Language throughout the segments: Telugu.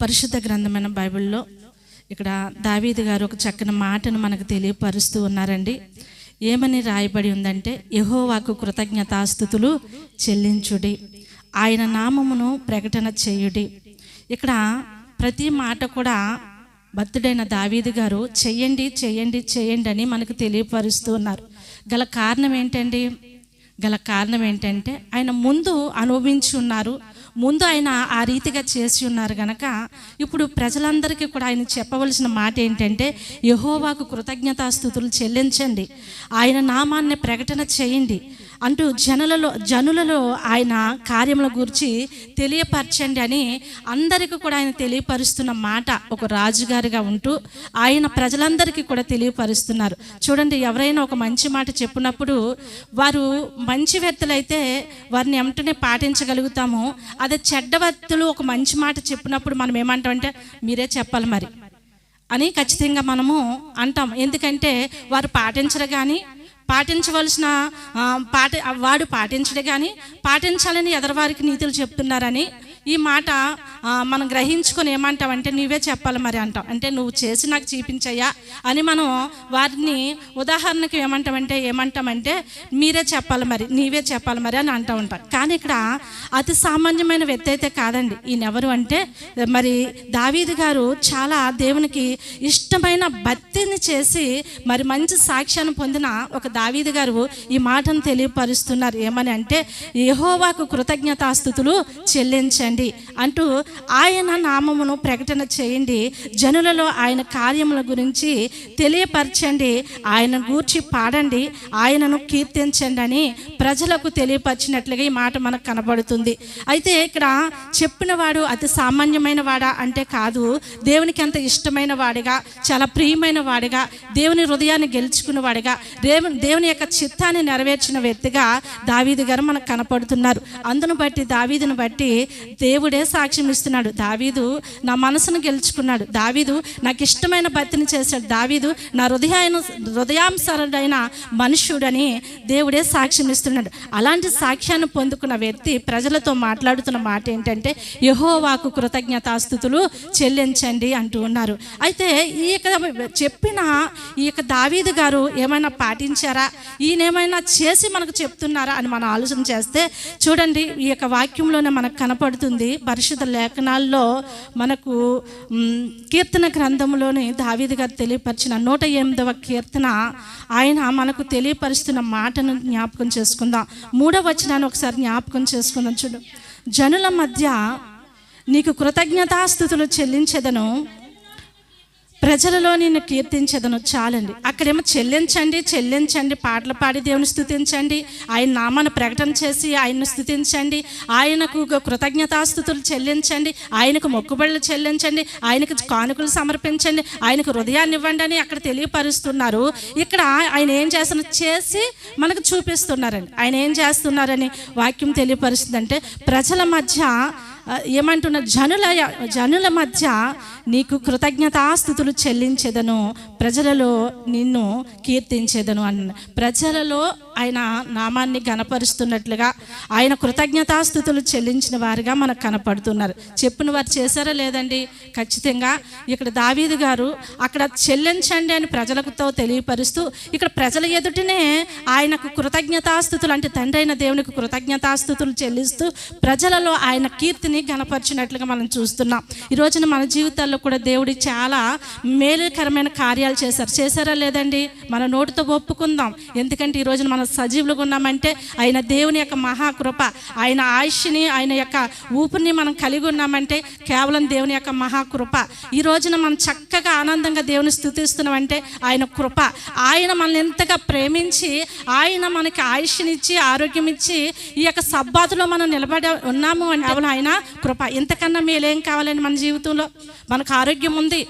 పరిశుద్ధ గ్రంథమైన బైబిల్లో ఇక్కడ దావీదు గారు ఒక చక్కని మాటను మనకు తెలియపరుస్తూ ఉన్నారండి. ఏమని రాయబడి ఉందంటే యహోవాకు కృతజ్ఞతాస్థుతులు చెల్లించుడి. ఆయన నామమును ప్రకటన చేయుడి. ఇక్కడ ప్రతి మాట కూడా భక్తుడైన దావీది గారు చెయ్యండి చెయ్యండి చెయ్యండి అని మనకు తెలియపరుస్తూ ఉన్నారు. గల కారణం ఏంటండి? గల కారణం ఏంటంటే ఆయన ముందు అనుభవించి ఉన్నారు. ముందు ఆయన ఆ రీతిగా చేసి ఉన్నారు గనక ఇప్పుడు ప్రజలందరికీ కూడా ఆయన చెప్పవలసిన మాట ఏంటంటే యహోవాకు కృతజ్ఞతాస్థుతులు చెల్లించండి. ఆయన నామాన్ని ప్రకటన చేయండి. అంటూ జనులలో జనులలో ఆయన కార్యముల గురించి తెలియపరచండి అని అందరికీ కూడా ఆయన తెలియపరుస్తున్న మాట ఒక రాజుగారిగా ఉంటూ ఆయన ప్రజలందరికీ కూడా తెలియపరుస్తున్నారు. చూడండి ఎవరైనా ఒక మంచి మాట చెప్పినప్పుడు వారు మంచి వ్యక్తులైతే వారిని వెంటనే పాటించగలుగుతాము. అదే చెడ్డ వ్యక్తులు ఒక మంచి మాట చెప్పినప్పుడు మనం ఏమంటామంటే మీరే చెప్పాలి మరి అని ఖచ్చితంగా మనము అంటాం. ఎందుకంటే వారు పాటించరు కానీ పాటించవలసిన పాటి పాట వాడు పాటించడే కానీ పాటించాలని ఎదరవారికి నీతులు చెప్తున్నారని ఈ మాట మనం గ్రహించుకొని ఏమంటామంటే నువ్వే చెప్పాలి మరి అంటాం. అంటే నువ్వు చేసి నాకు చూపించయ్యా అని మనం వారిని ఉదాహరణకి ఏమంటామంటే ఏమంటామంటే మీరే చెప్పాలి మరి నీవే చెప్పాలి మరి అని అంటూ ఉంటాం. కానీ ఇక్కడ అతి సామాన్యమైన వ్యక్తి అయితే కాదండి. ఈయన ఎవరు అంటే మరి దావీది గారు చాలా దేవునికి ఇష్టమైన భక్తిని చేసి మరి మంచి సాక్ష్యాన్ని పొందిన ఒక దావీది గారు ఈ మాటను తెలియపరుస్తున్నారు. ఏమని అంటే యహోవాకు కృతజ్ఞతాస్థుతులు చెల్లించండి. అంటూ ఆయన నామమును ప్రకటన చేయండి. జనులలో ఆయన కార్యముల గురించి తెలియపరచండి. ఆయన గూర్చి పాడండి. ఆయనను కీర్తించండి అని ప్రజలకు తెలియపరిచినట్లుగా ఈ మాట మనకు కనబడుతుంది. అయితే ఇక్కడ చెప్పిన వాడు అతి సామాన్యమైన వాడా అంటే కాదు. దేవునికి అంత ఇష్టమైన వాడిగా చాలా ప్రియమైన వాడిగా దేవుని హృదయాన్ని గెలుచుకున్న వాడిగా దేవుని దేవుని యొక్క చిత్తాన్ని నెరవేర్చిన వ్యక్తిగా దావీదు గారు మనకు కనపడుతున్నారు. అందును బట్టి దావీదును బట్టి దేవుడే సాక్ష్యం ఇస్తున్నాడు. దావీదు నా మనసును గెలుచుకున్నాడు. దావీదు నాకు ఇష్టమైన భక్తిని చేశాడు. దావీదు నా హృదయాన్ని హృదయాంసరుడైన మనుష్యుడని దేవుడే సాక్ష్యం ఇస్తున్నాడు. అలాంటి సాక్ష్యాన్ని పొందుకున్న వ్యక్తి ప్రజలతో మాట్లాడుతున్న మాట ఏంటంటే యహోవాకు కృతజ్ఞతాస్థుతులు చెల్లించండి అంటూ ఉన్నారు. అయితే ఈ యొక్క చెప్పిన ఈ యొక్క దావీదు గారు ఏమైనా పాటించారా? ఈయనేమైనా చేసి మనకు చెప్తున్నారా అని మనం ఆలోచన చేస్తే చూడండి ఈ యొక్క వాక్యంలోనే మనకు కనపడుతుంది పరిశుద్ధ లేఖనాల్లో మనకు కీర్తన గ్రంథంలోని దావీదు గారు తెలియపరిచిన నూట ఎనిమిదవ కీర్తన ఆయన మనకు తెలియపరుస్తున్న మాటను జ్ఞాపకం చేసుకుందాం. మూడవ వచనాన్ని ఒకసారి జ్ఞాపకం చేసుకుందాం చూడు. జనుల మధ్య నీకు కృతజ్ఞతాస్థుతులు చెల్లించదను. ప్రజలలో నిన్ను కీర్తించదను చాలండి. అక్కడేమో చెల్లించండి చెల్లించండి పాటలు పాడి దేవుని స్థుతించండి ఆయన నామాన్ని ప్రకటన చేసి ఆయన్ను స్థుతించండి ఆయనకు కృతజ్ఞతాస్థుతులు చెల్లించండి ఆయనకు మొక్కుబడులు చెల్లించండి ఆయనకు కానుకలు సమర్పించండి ఆయనకు హృదయాన్ని ఇవ్వండి అని అక్కడ తెలియపరుస్తున్నారు. ఇక్కడ ఆయన ఏం చేస్తున్నారు చేసి మనకు చూపిస్తున్నారండి. ఆయన ఏం చేస్తున్నారని వాక్యం తెలియపరుస్తుందంటే ప్రజల మధ్య ఏమంటున్న జనుల జనుల మధ్య నీకు కృతజ్ఞతాస్థుతులు చెల్లించేదను. ప్రజలలో నిన్ను కీర్తించేదను అన్న ప్రజలలో ఆయన నామాన్ని గనపరుస్తున్నట్లుగా ఆయన కృతజ్ఞతాస్థుతులు చెల్లించిన వారిగా మనకు కనపడుతున్నారు. చెప్పిన వారు చేశారా లేదండి? ఖచ్చితంగా. ఇక్కడ దావీదు గారు అక్కడ చెల్లించండి అని ప్రజలతో తెలియపరుస్తూ ఇక్కడ ప్రజల ఎదుటనే ఆయనకు కృతజ్ఞతాస్థుతులు అంటే తండ్రి అయిన దేవునికి కృతజ్ఞతాస్థుతులు చెల్లిస్తూ ప్రజలలో ఆయన కీర్తిని గనపరిచినట్లుగా మనం చూస్తున్నాం. ఈ రోజున మన జీవితాల్లో కూడా దేవుడి చాలా మేలుకరమైన కార్యాలు చేశారు. చేశారా లేదండి? మన నోటితో ఒప్పుకుందాం. ఎందుకంటే ఈ రోజున మనం సజీవులుగా ఉన్నామంటే ఆయన దేవుని యొక్క మహాకృప ఆయన ఆయుష్ని ఆయన యొక్క ఊపిరిని మనం కలిగి ఉన్నామంటే కేవలం దేవుని యొక్క మహాకృప. ఈ రోజున మనం చక్కగా ఆనందంగా దేవుని స్థుతిస్తున్నామంటే ఆయన కృప. ఆయన మనల్ని ఎంతగా ప్రేమించి ఆయన మనకి ఆయుష్నిచ్చి ఆరోగ్యం ఇచ్చి ఈ యొక్క సబ్బాతులో మనం నిలబడి ఉన్నాము అని కేవలం ఆయన కృప. ఇంతకన్నా మేలేం కావాలని మన జీవితంలో? మనకు ఆరోగ్యం ఉంది.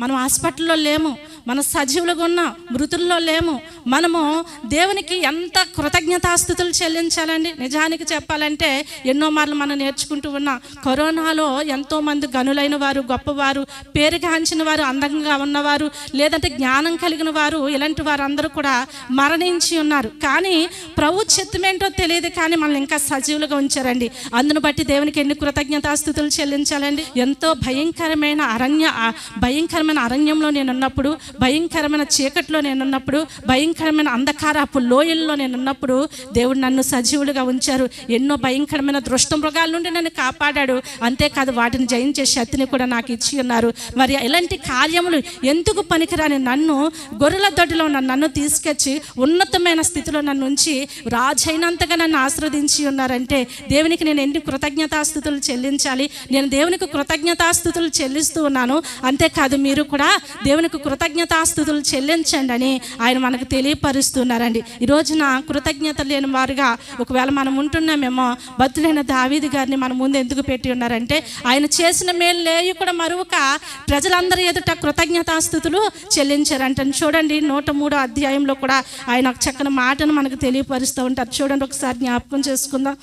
మనం హాస్పిటల్లో లేము మన సజీవులుగా ఉన్న మృతుల్లో లేము మనము దేవునికి ఎంత కృతజ్ఞతాస్థుతులు చెల్లించాలండి? నిజానికి చెప్పాలంటే ఎన్నో మార్లు మనం నేర్చుకుంటూ ఉన్నాం కరోనాలో ఎంతోమంది గనులైన వారు గొప్పవారు పేరుగాంచిన వారు అందంగా ఉన్నవారు లేదంటే జ్ఞానం కలిగిన వారు ఇలాంటి వారు అందరూ కూడా మరణించి ఉన్నారు. కానీ ప్రభు చిత్తమేంటో తెలియదు కానీ మనల్ని ఇంకా సజీవులుగా ఉంచారండి. అందును బట్టి దేవునికి ఎన్ని కృతజ్ఞతాస్థుతులు చెల్లించాలండి? ఎంతో భయంకరమైన అరణ్య భయంకరమైన భయంకరమైన అరణ్యంలో నేను ఉన్నప్పుడు భయంకరమైన చీకట్లో నేను ఉన్నప్పుడు భయంకరమైన అంధకారపు లోయల్లో నేను ఉన్నప్పుడు దేవుడు నన్ను సజీవులుగా ఉంచారు. ఎన్నో భయంకరమైన దృష్ట మృగాల నుండి నన్ను కాపాడాడు. అంతేకాదు వాటిని జయించే శక్తిని కూడా నాకు ఇచ్చి ఉన్నారు. మరి ఇలాంటి కార్యములు ఎందుకు పనికిరాని నన్ను గొర్రెల దొడ్డిలో నన్ను తీసుకొచ్చి ఉన్నతమైన స్థితిలో నన్ను ఉంచి రాజైనంతగా నన్ను ఆశ్రవదించి ఉన్నారంటే దేవునికి నేను ఎన్ని కృతజ్ఞతాస్థుతులు చెల్లించాలి? నేను దేవునికి కృతజ్ఞతాస్థుతులు చెల్లిస్తూ ఉన్నాను. అంతేకాదు మీరు కూడా దేవునికి కృతజ్ఞతాస్థుతులు చెల్లించండి అని ఆయన మనకు తెలియపరుస్తున్నారండి. ఈ రోజున కృతజ్ఞత లేని వారుగా ఒకవేళ మనం ఉంటున్నామేమో భద్రులైన దావీది గారిని మన ముందు ఎందుకు పెట్టి ఉన్నారంటే ఆయన చేసిన మేలు లేయి కూడా మరువక ప్రజలందరి ఎదుట కృతజ్ఞతాస్థుతులు చెల్లించారంట చూడండి. నూట మూడో అధ్యాయంలో కూడా ఆయన ఒక చక్కని మాటను మనకు తెలియపరుస్తూ ఉంటారు. చూడండి ఒకసారి జ్ఞాపకం చేసుకుందాం.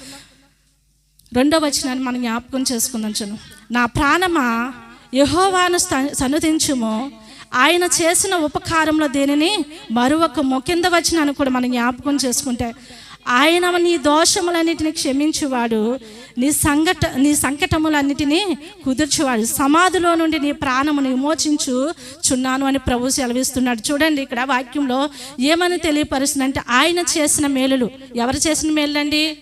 రెండో వచనాన్ని మనం జ్ఞాపకం చేసుకుందాం చూను నా ప్రాణమా యహోవాను స్థ- ఆయన చేసిన ఉపకారంలో దేనిని మరొకము కింద వచ్చినాను కూడా మనం జ్ఞాపకం చేసుకుంటే ఆయన నీ దోషములన్నిటిని క్షమించువాడు నీ సంకట నీ సంకటములన్నిటినీ కుదుర్చువాడు సమాధిలో నుండి నీ ప్రాణమును విమోచించు చున్నాను అని ప్రభు సెలవిస్తున్నాడు. చూడండి ఇక్కడ వాక్యంలో ఏమని తెలియపరుస్తుందంటే ఆయన చేసిన మేలులు. ఎవరు చేసిన మేలులండి?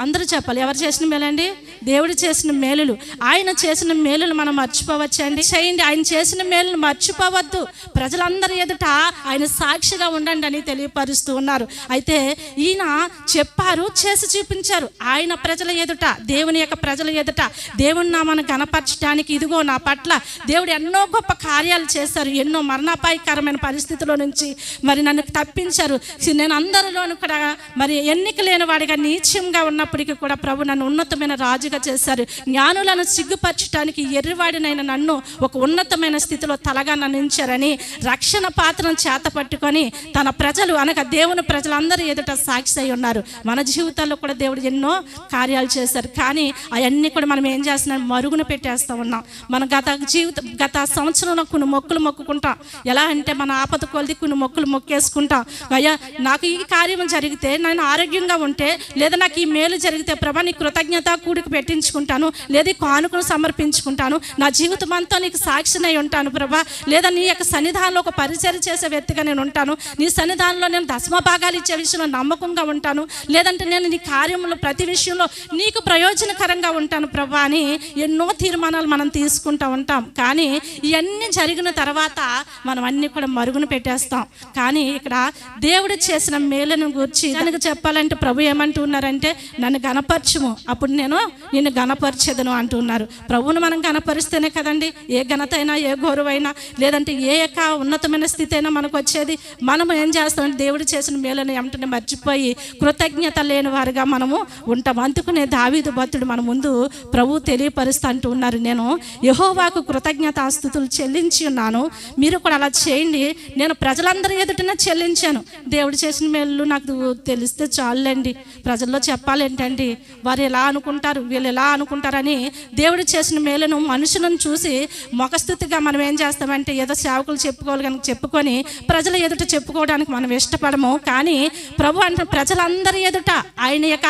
అందరూ చెప్పాలి. ఎవరు చేసిన మేలండి? దేవుడు చేసిన మేలులు. ఆయన చేసిన మేలులు మనం మర్చిపోవచ్చండి. చేయండి. ఆయన చేసిన మేలులు మర్చిపోవద్దు. ప్రజలందరి ఎదుట ఆయన సాక్షిగా ఉండండి అని తెలియపరుస్తూ ఉన్నారు. అయితే ఈయన చెప్పారు చేసి చూపించారు. ఆయన ప్రజల ఎదుట దేవుని యొక్క ప్రజల ఎదుట దేవుని నామాన్ని కనపరచడానికి ఇదిగో నా పట్ల దేవుడు ఎన్నో గొప్ప కార్యాలు చేశారు. ఎన్నో మరణాపాయకరమైన పరిస్థితుల్లో నుంచి మరి నన్ను తప్పించారు. నేను అందరిలోనూ కూడా మరి ఎన్నిక లేని వాడిగా నీచంగా ఉన్నప్పటికీ కూడా ప్రభు నన్ను ఉన్నతమైన రాజుగా చేశారు. జ్ఞానులను సిగ్గుపరచడానికి ఎర్రివాడినైన నన్ను ఒక ఉన్నతమైన స్థితిలో తలగా నన్ను రక్షణ పాత్రను చేత పట్టుకొని తన ప్రజలు అనగా దేవుని ప్రజలందరూ ఎదుట సాక్షి అయి ఉన్నారు. మన జీవితాల్లో కూడా దేవుడు ఎన్నో కార్యాలు చేశారు. కానీ అవన్నీ కూడా మనం ఏం చేస్తున్నాం? మరుగున పెట్టేస్తూ ఉన్నాం. మన గత జీవిత గత సంవత్సరంలో కొన్ని మొక్కులు మొక్కుకుంటాం. ఎలా అంటే మన ఆపద కొలిది కొన్ని మొక్కులు మొక్కేసుకుంటాం. అయ్యా నాకు ఈ కార్యం జరిగితే నేను ఆరోగ్యంగా ఉంటే లేదా నాకు ఈ మేలు జరిగితే ప్రభా నీ కృతజ్ఞత కూడికి పెట్టించుకుంటాను లేదా కానుకను సమర్పించుకుంటాను. నా జీవితం అంతా నీకు సాక్షినై ఉంటాను ప్రభా. లేదా నీ యొక్క సన్నిధానంలో ఒక పరిచయం చేసే వ్యక్తిగా నేను ఉంటాను. నీ సన్నిధానంలో నేను దశమ భాగాలు ఇచ్చే విషయంలో నమ్మకంగా ఉంటాను. లేదంటే నేను నీ కార్యంలో ప్రతి విషయంలో నీకు ప్రయోజనకరంగా ఉంటాను ప్రభా అని ఎన్నో తీర్మానాలు మనం తీసుకుంటూ ఉంటాం. కానీ ఇవన్నీ జరిగిన తర్వాత మనం అన్నీ కూడా మరుగున పెట్టేస్తాం. కానీ ఇక్కడ దేవుడు చేసిన మేలును గురించి దానికి చెప్పాలంటే ప్రభు ఏమంటున్నారంటే నన్ను గణపరచుము అప్పుడు నేను నిన్ను గణపరిచేదను అంటున్నారు. ప్రభువును మనం గణపరిస్తేనే కదండి ఏ ఘనత అయినా ఏ గౌరవైనా లేదంటే ఏ యొక్క ఉన్నతమైన స్థితి అయినా మనకు వచ్చేది మనము ఏం చేస్తామంటే దేవుడు చేసిన మేలుని ఏమంటే మర్చిపోయి కృతజ్ఞత లేని వారుగా మనము ఉంటాం. అందుకునే దావీదు భక్తుడు మన ముందు ప్రభు తెలియపరుస్తూ అంటూ ఉన్నారు. నేను యహోవాకు కృతజ్ఞత ఆస్తుతులు చెల్లించి ఉన్నాను. మీరు కూడా అలా చేయండి. నేను ప్రజలందరి ఎదుటనే చెల్లించాను. దేవుడు చేసిన మేలు నాకు తెలిస్తే చాలండి ప్రజల్లో చెప్పాలి ఏంటండి? వారు ఎలా అనుకుంటారు? వీళ్ళు ఎలా అనుకుంటారని దేవుడు చేసిన మేలును మనుషులను చూసి ముఖస్థుతిగా మనం ఏం చేస్తామంటే ఏదో సేవకులు చెప్పుకోవాలి కనుక చెప్పుకొని ప్రజల ఎదుట చెప్పుకోవడానికి మనం ఇష్టపడము. కానీ ప్రభు అంటే ప్రజలందరి ఎదుట ఆయన యొక్క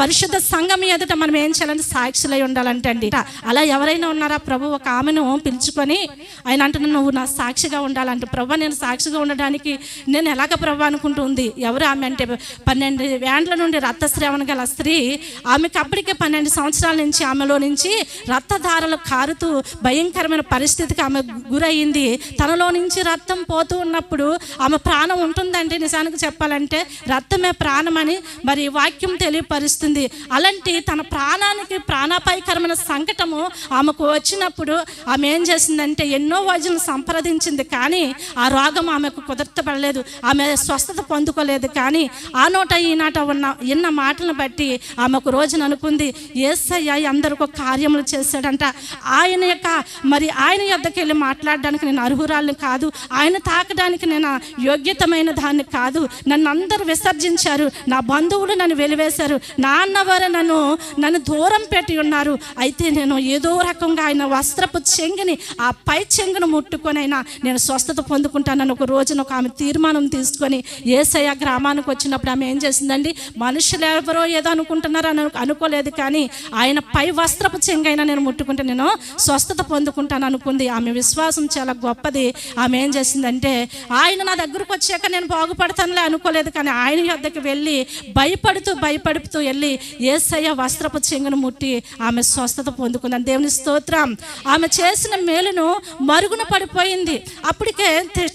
పరిశుద్ధ సంఘం ఎదుట మనం ఏం చేయాలంటే సాక్షులై ఉండాలంటే అండి అలా ఎవరైనా ఉన్నారా? ప్రభు ఒక ఆమెను పిలుచుకొని ఆయన అంటున్న నువ్వు నా సాక్షిగా ఉండాలంటే. ప్రభు నేను సాక్షిగా ఉండడానికి నేను ఎలాగ ప్రభు అనుకుంటుంది ఎవరు ఆమె అంటే? పన్నెండు వేండ్ల నుండి రక్తస్రావణ గల స్త్రీ ఆమెకు అప్పటికే పన్నెండు సంవత్సరాల నుంచి ఆమెలో నుంచి రక్తధారలు కారుతూ భయంకరమైన పరిస్థితికి ఆమె గురయ్యింది తనలో నుంచి రక్తం పోతూ ఉన్నప్పుడు ఆమె ప్రాణం ఉంటుందంటే నిజానికి చెప్పాలంటే రక్తమే ప్రాణమని మరి వాక్యం తెలియపరుస్తుంది. అలాంటి తన ప్రాణానికి ప్రాణాపాయకరమైన సంకటము ఆమెకు వచ్చినప్పుడు ఆమె ఏం చేసిందంటే ఎన్నో వైద్యులను సంప్రదించింది కానీ ఆ రోగం ఆమెకు కుదర్తపడలేదు ఆమె స్వస్థత పొందుకోలేదు కానీ ఆ నోట ఈనాట ఉన్న ఎన్న మాటలను బట్టి ఆమె ఒక రోజున అనుకుంది ఏసయ్య అందరికి ఒక కార్యములు చేశాడంట. ఆయన యొక్క మరి ఆయన యొద్దకు వెళ్ళి మాట్లాడడానికి నేను అర్హురాలను కాదు. ఆయన తాకడానికి నేను యోగ్యతమైన దాన్ని కాదు. నన్ను అందరూ విసర్జించారు. నా బంధువులు నన్ను వెలివేశారు. నాన్నవారు నన్ను నన్ను దూరం పెట్టి ఉన్నారు. అయితే నేను ఏదో రకంగా ఆయన వస్త్రపు చెంగుని ఆ పై చెంగును ముట్టుకొనైనా నేను స్వస్థత పొందుకుంటానని ఒక రోజున ఒక ఆమె తీర్మానం తీసుకొని ఏసయ్య గ్రామానికి వచ్చినప్పుడు ఆమె ఏం చేసిందండి? మనుషులు ఎవరో ఏదో అనుకుంటున్నారు అని అనుకోలేదు కానీ ఆయన పై వస్త్రపు చెంగైనా నేను ముట్టుకుంటే నేను స్వస్థత పొందుకుంటాను అనుకుంది. ఆమె విశ్వాసం చాలా గొప్పది. ఆమె ఏం చేసిందంటే ఆయన నా దగ్గరకు వచ్చాక నేను బాగుపడతానులే అనుకోలేదు కానీ ఆయన యొద్దకు వెళ్ళి భయపడుతూ భయపడుతూ వెళ్ళి ఏసయ్య వస్త్రపు చెంగును ముట్టి ఆమె స్వస్థత పొందుకుందని దేవుని స్తోత్రం. ఆమె చేసిన మేలును మరుగున పడిపోయింది. అప్పటికే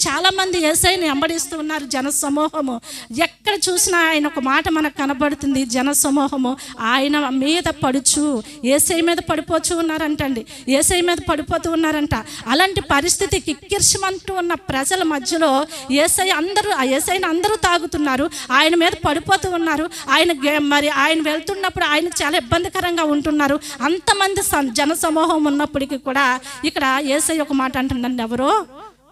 చాలామంది ఏసైని వెంబడిస్తూ ఉన్నారు జన సమూహము ఎక్కడ చూసినా ఆయన ఒక మాట మనకు కనబడుతుంది. జన సమూహము ఆయన మీద పడుచు. ఏసై మీద పడిపోచు ఉన్నారంటండి. ఏసై మీద పడిపోతూ ఉన్నారంట. అలాంటి పరిస్థితి కిక్కిర్షమంటూ ఉన్న ప్రజల మధ్యలో ఏసై అందరూ ఆ ఏసైని అందరూ తాగుతున్నారు. ఆయన మీద పడిపోతూ ఉన్నారు. ఆయన మరి ఆయన వెళ్తున్నప్పుడు ఆయన చాలా ఇబ్బందికరంగా ఉంటున్నారు. అంతమంది జన సమూహం ఉన్నప్పటికీ కూడా ఇక్కడ ఏసై ఒక మాట అంటున్నాను ఎవరో?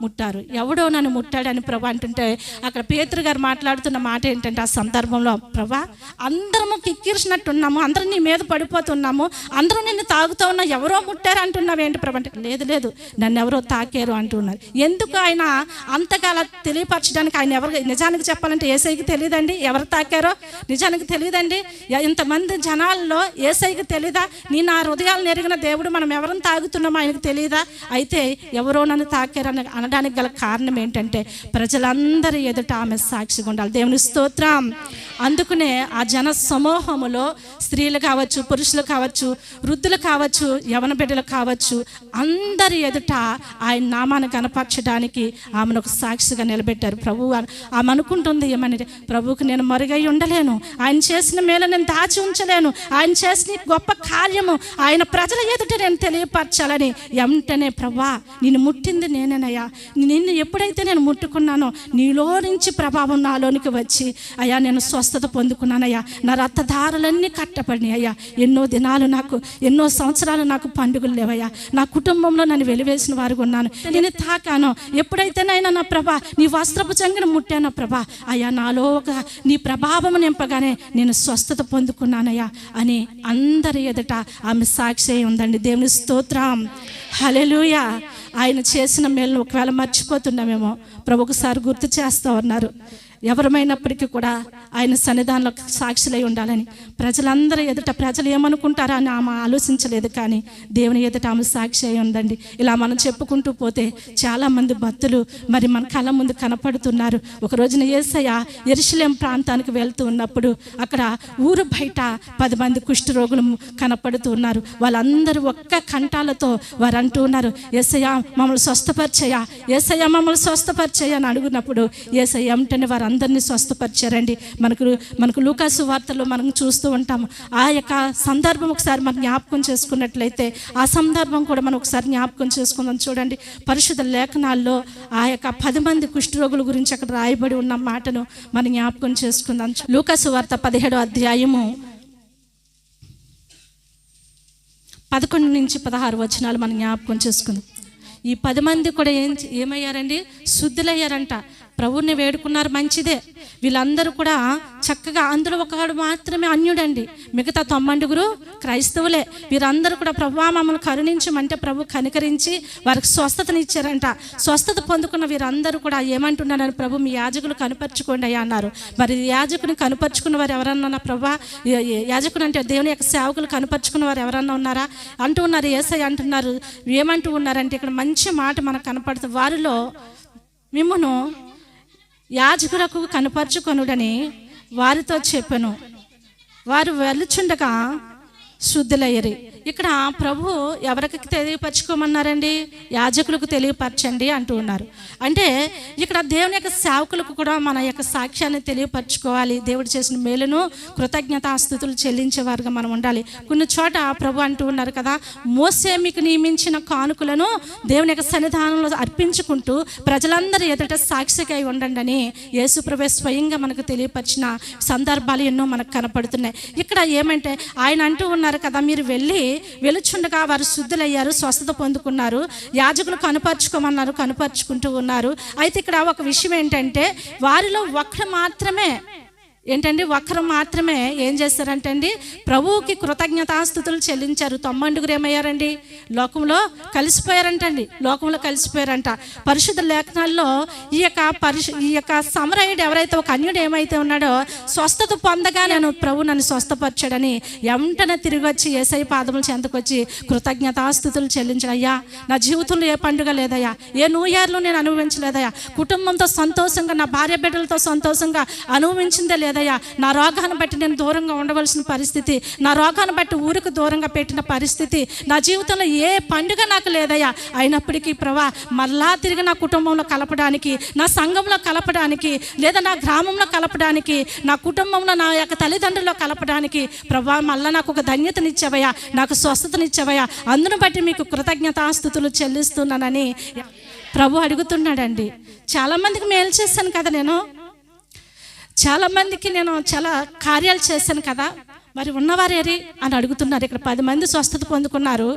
ముట్టారు. ఎవడో నన్ను ముట్టాడని ప్రభా అంటుంటే అక్కడ పేతురు గారు మాట్లాడుతున్న మాట ఏంటంటే ఆ సందర్భంలో ప్రభా అందరము కిక్కిరిసినట్టు ఉన్నాము అందరం నీ మీద పడిపోతున్నాము అందరూ నిన్ను తాగుతూ ఉన్నా ఎవరో ముట్టారు అంటున్నావు ఏంటి ప్రభా? అంటే లేదు లేదు నన్ను ఎవరో తాకారు అంటున్నారు. ఎందుకు ఆయన అంతగా అలా తెలియపరచడానికి ఆయన ఎవరు నిజానికి చెప్పాలంటే ఏసైకి తెలియదండి ఎవరు తాకారో? నిజానికి తెలియదండి ఇంతమంది జనాల్లో ఏసైకి తెలీదా? నీ నా హృదయాలను ఎరిగిన దేవుడు మనం ఎవరిని తాగుతున్నామో ఆయనకు తెలియదా అయితే ఎవరో నన్ను తాకారని అనడానికి గల కారణం ఏంటంటే ప్రజలందరి ఎదుట ఆమె సాక్షిగా ఉండాలి. దేవుని స్తోత్రం. అందుకనే ఆ జన సమూహములో స్త్రీలు కావచ్చు పురుషులు కావచ్చు వృద్ధులు కావచ్చు యవన బిడ్డలు కావచ్చు అందరి ఎదుట ఆయన నామాన్ని కనపరచడానికి ఆమెను ఒక సాక్షిగా నిలబెట్టారు. ప్రభు ఆమె అనుకుంటుంది ఏమని? ప్రభువుకి నేను మరుగై ఉండలేను. ఆయన చేసిన మేలు నేను దాచి ఉంచలేను. ఆయన చేసిన గొప్ప కార్యము ఆయన ప్రజల ఎదుట నేను తెలియపరచాలని. వెంటనే ప్రభా నేను ముట్టింది నేనేనయ్యా. నిన్ను ఎప్పుడైతే నేను ముట్టుకున్నానో నీలో నుంచి ప్రభావం నాలోనికి వచ్చి అయ్యా నేను స్వస్థత పొందుకున్నానయ్యా. నా రక్తధారలన్నీ కట్టబడినాయి అయ్యా. ఎన్నో దినాలు నాకు ఎన్నో సంవత్సరాలు నాకు పండుగలు లేవయ్యా. నా కుటుంబంలో నన్ను వెలివేసిన వారు ఉన్నాను. నేను తాకాను. ఎప్పుడైతేనైనా నా ప్రభా నీ వస్త్రపు చంగిన ముట్టాను ప్రభా అయ్యా నాలో ఒక నీ ప్రభావం నింపగానే నేను స్వస్థత పొందుకున్నానయ్యా అని అందరి ఎదుట ఆమె సాక్షి అయి ఉందండి. దేవుని స్తోత్రం. హలెలుయా ఆయన చేసిన మేలను ఒకవేళ మర్చిపోతున్నామేమో ప్రభు ఒకసారి గుర్తు చేస్తూ ఉన్నారు. ఎవరమైనప్పటికీ కూడా ఆయన సన్నిధానంలో సాక్షులై ఉండాలని ప్రజలందరూ ఎదుట ప్రజలు ఏమనుకుంటారా అని ఆమె ఆలోచించలేదు కానీ దేవుని ఎదుట ఆమె సాక్షి అయి ఉందండి ఇలా మనం చెప్పుకుంటూ పోతే చాలామంది భక్తులు మరి మన కళ్ళ ముందు కనపడుతున్నారు. ఒక రోజున ఏసయ్య ఎరుషలేం ప్రాంతానికి వెళ్తూ ఉన్నప్పుడు అక్కడ ఊరు బయట పది మంది కుష్ఠరోగులు కనపడుతూ ఉన్నారు. వాళ్ళందరూ ఒక్క కంఠాలతో వారు అంటూ ఉన్నారు ఏసయ్య మమ్మల్ని స్వస్థపరిచయ్యా ఏసయ్య మమ్మల్ని స్వస్థపరిచయ్యా అని అడుగున్నప్పుడు ఏసయ్య వారు అందరినీ స్వస్థపరిచారండి. మనకు మనకు లూకాసు వార్తలో మనం చూస్తూ ఉంటాం. ఆ యొక్క సందర్భం ఒకసారి మనం జ్ఞాపకం చేసుకున్నట్లయితే ఆ సందర్భం కూడా మనం ఒకసారి జ్ఞాపకం చేసుకుందాం చూడండి. పరిశుద్ధ లేఖనాల్లో ఆ యొక్క పది మంది కుష్ఠరోగుల గురించి అక్కడ రాయబడి ఉన్న మాటను మనం జ్ఞాపకం చేసుకుందాం. లూకాసు వార్త పదిహేడో అధ్యాయము పదకొండు నుంచి పదహారు వచనాలు మనం జ్ఞాపకం చేసుకుందాం. ఈ పది మంది కూడా ఏం ఏమయ్యారండి? శుద్ధులయ్యారంట. ప్రభువుని వేడుకున్నారు మంచిదే. వీళ్ళందరూ కూడా చక్కగా అందులో ఒకడు మాత్రమే అన్యుడండి. మిగతా తొమ్మండుగురు క్రైస్తవులే. వీరందరూ కూడా ప్రభు మమ్మల్ని కరుణించమంటే ప్రభు కనికరించి వారికి స్వస్థతనిచ్చారంట స్వస్థత పొందుకున్న వీరందరూ కూడా ఏమంటున్నారని ప్రభు మీ యాజకులు కనుపరుచుకోండి అయ్యా అన్నారు. మరి యాజకుని కనుపరుచుకున్న వారు ఎవరన్నా ప్రభా ఏ- యాజకుడు అంటే దేవుని యొక్క సేవకులు కనుపరుచుకున్న వారు ఎవరన్నా ఉన్నారా? అంటూ ఉన్నారు ఏసై అంటున్నారు ఏమంటూ ఉన్నారంటే ఇక్కడ మంచి మాట మనకు కనపడుతుంది వారిలో మిమ్మను యాజకులకు కనపరుచుకొనుడని వారితో చెప్పాను. వారు వెలుచుండగా శుద్ధులయ్యరి. ఇక్కడ ప్రభు ఎవరికి తెలియపరచుకోమన్నారండి? యాజకులకు తెలియపరచండి అంటూ ఉన్నారు. అంటే ఇక్కడ దేవుని యొక్క సేవకులకు కూడా మన యొక్క సాక్ష్యాన్ని తెలియపరచుకోవాలి. దేవుడు చేసిన మేలును కృతజ్ఞతాస్థుతులు చెల్లించేవారుగా మనం ఉండాలి. కొన్ని చోట ప్రభు అంటూ ఉన్నారు కదా మోసే మీకు నియమించిన కానుకలను దేవుని యొక్క సన్నిధానంలో అర్పించుకుంటూ ప్రజలందరూ ఎదుట సాక్షికై ఉండండి అని యేసుప్రభే స్వయంగా మనకు తెలియపరిచిన సందర్భాలు ఎన్నో మనకు కనపడుతున్నాయి. ఇక్కడ ఏమంటే ఆయన అంటూ ఉన్నారు కదా మీరు వెళ్ళి వెలుచుండగా వారు శుద్ధులయ్యారు స్వస్థత పొందుకున్నారు యాజకులు కనుపరుచుకోమన్నారు కనుపరుచుకుంటూ ఉన్నారు. అయితే ఇక్కడ ఒక విషయం ఏంటంటే వారిలో ఒక్కరు మాత్రమే ఏంటండి? ఒక్కరు మాత్రమే ఏం చేస్తారంటే అండి ప్రభువుకి కృతజ్ఞతాస్థుతులు చెల్లించారు. తొమ్మండుగురు ఏమయ్యారండి? లోకంలో కలిసిపోయారంటండి. లోకంలో కలిసిపోయారంట. పరిశుద్ధ లేఖనాల్లో ఈ యొక్క పరిశు ఈ యొక్క సమరయుడు ఎవరైతే ఒక అన్యుడు ఏమైతే ఉన్నాడో స్వస్థత పొందగా నేను ప్రభు నన్ను స్వస్థపరచాడని వెంటనే తిరిగి వచ్చి ఏసై పాదముల చెంతకొచ్చి కృతజ్ఞతాస్థుతులు చెల్లించడయ్యా నా జీవితంలో ఏ పండుగ లేదయ్యా. ఏ న్యూ ఇయర్లో నేను అనుభవించలేదయ్యా. కుటుంబంతో సంతోషంగా నా భార్య బిడ్డలతో సంతోషంగా అనుభవించిందే లేదయ్యా. నా రోగాన్ని బట్టి నేను దూరంగా ఉండవలసిన పరిస్థితి. నా రోగాన్ని బట్టి ఊరికి దూరంగా పెట్టిన పరిస్థితి. నా జీవితంలో ఏ పండుగ నాకు లేదయ్యా. అయినప్పటికీ ప్రభా మళ్ళా తిరిగి నా కుటుంబంలో కలపడానికి నా సంఘంలో కలపడానికి లేదా నా గ్రామంలో కలపడానికి నా కుటుంబంలో నా యొక్క తల్లిదండ్రుల్లో కలపడానికి ప్రభా మళ్ళా నాకు ఒక ధన్యతనిచ్చావయ్యా. నాకు స్వస్థతనిచ్చావయ్యా. అందును బట్టి మీకు కృతజ్ఞతాస్థుతులు చెల్లిస్తున్నానని ప్రభు అడుగుతున్నాడండి. చాలామందికి మేలు చేశాను కదా నేను. చాలామందికి నేను చాలా కార్యాలు చేశాను కదా. మరి ఉన్నవారేరి అని అడుగుతున్నారు. ఇక్కడ పది మంది స్వస్థత పొందుకున్నారు.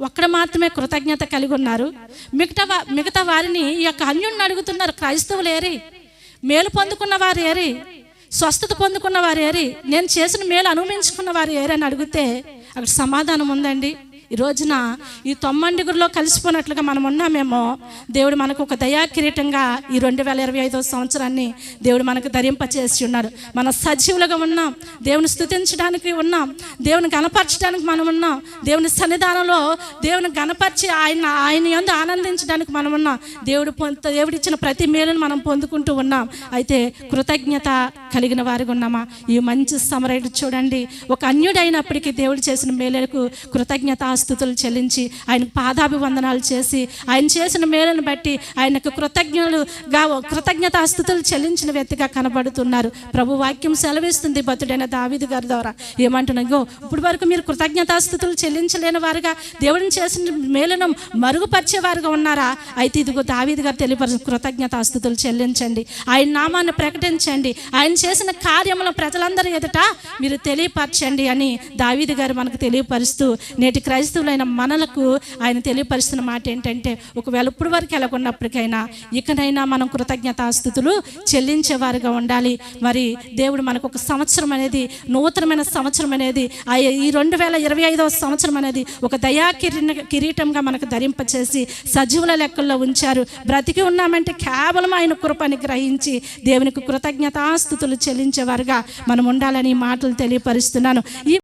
ఒక్కడ మాత్రమే కృతజ్ఞత కలిగి ఉన్నారు. మిగతా మిగతా వారిని ఈ యొక్క అన్యుడిని అడుగుతున్నారు. క్రైస్తవులు ఏరి మేలు పొందుకున్న వారు ఏరి స్వస్థత పొందుకున్న వారు ఏరి నేను చేసిన మేలు అనుభవించుకున్న వారు ఏరని అడిగితే అక్కడ సమాధానం ఉందండి. ఈ రోజున ఈ తొమ్మండుగురిలో కలిసిపోయినట్లుగా మనం ఉన్నామేమో దేవుడు మనకు ఒక దయా కిరీటంగా ఈ రెండు వేల ఇరవై ఐదో సంవత్సరాన్ని దేవుడు మనకు ధరింపచేసి ఉన్నాడు మన సజీవులుగా ఉన్నాం దేవుని స్థుతించడానికి ఉన్నాం దేవుని గణపరచడానికి మనం ఉన్నాం దేవుని సన్నిధానంలో దేవుని గణపరిచి ఆయన ఆయన యందు ఆనందించడానికి మనం ఉన్నాం. దేవుడు పొంద దేవుడు ఇచ్చిన ప్రతి మేలును మనం పొందుకుంటూ ఉన్నాం. అయితే కృతజ్ఞత కలిగిన వారిగా ఉన్నామా? ఈ మంచి సమరైడు చూడండి. ఒక అన్యుడైనప్పటికీ దేవుడు చేసిన మేలులకు స్థుతులు చెల్లించి ఆయనకు పాదాభివందనాలు చేసి ఆయన చేసిన మేలును బట్టి ఆయనకు కృతజ్ఞులుగా కృతజ్ఞతాస్థుతులు చెల్లించిన వ్యక్తిగా కనబడుతున్నారు. ప్రభు వాక్యం సెలవిస్తుంది భతుడైన దావిది గారి ద్వారా. ఏమంటున్నాగో ఇప్పుడు వరకు మీరు కృతజ్ఞతాస్థుతులు చెల్లించలేని వారుగా దేవుడిని చేసిన మేలును మరుగుపరిచేవారుగా ఉన్నారా? అయితే ఇదిగో దావీది గారు తెలియపరిచిన కృతజ్ఞతాస్థుతులు చెల్లించండి. ఆయన నామాన్ని ప్రకటించండి. ఆయన చేసిన కార్యములను ప్రజలందరి ఎదుట మీరు తెలియపరచండి అని దావీది గారు మనకు తెలియపరుస్తూ నేటి క్రైస్తవులైన మనలకు ఆయన తెలియపరుస్తున్న మాట ఏంటంటే ఒకవేళ ఇప్పుడు వరకు ఎలాగున్నప్పటికైనా ఇకనైనా మనం కృతజ్ఞతాస్థుతులు చెల్లించేవారుగా ఉండాలి. మరి దేవుడు మనకు ఒక సంవత్సరం అనేది నూతనమైన సంవత్సరం అనేది ఈ రెండు వేల ఇరవై ఐదవ సంవత్సరం అనేది ఒక దయా కిరీటంగా మనకు ధరింపచేసి సజీవుల లెక్కల్లో ఉంచారు. బ్రతికి ఉన్నామంటే కేవలం ఆయన కృపని గ్రహించి దేవునికి కృతజ్ఞతాస్థుతులు చెల్లించేవారుగా మనం ఉండాలని మాటలు తెలియపరుస్తున్నాను. ఈ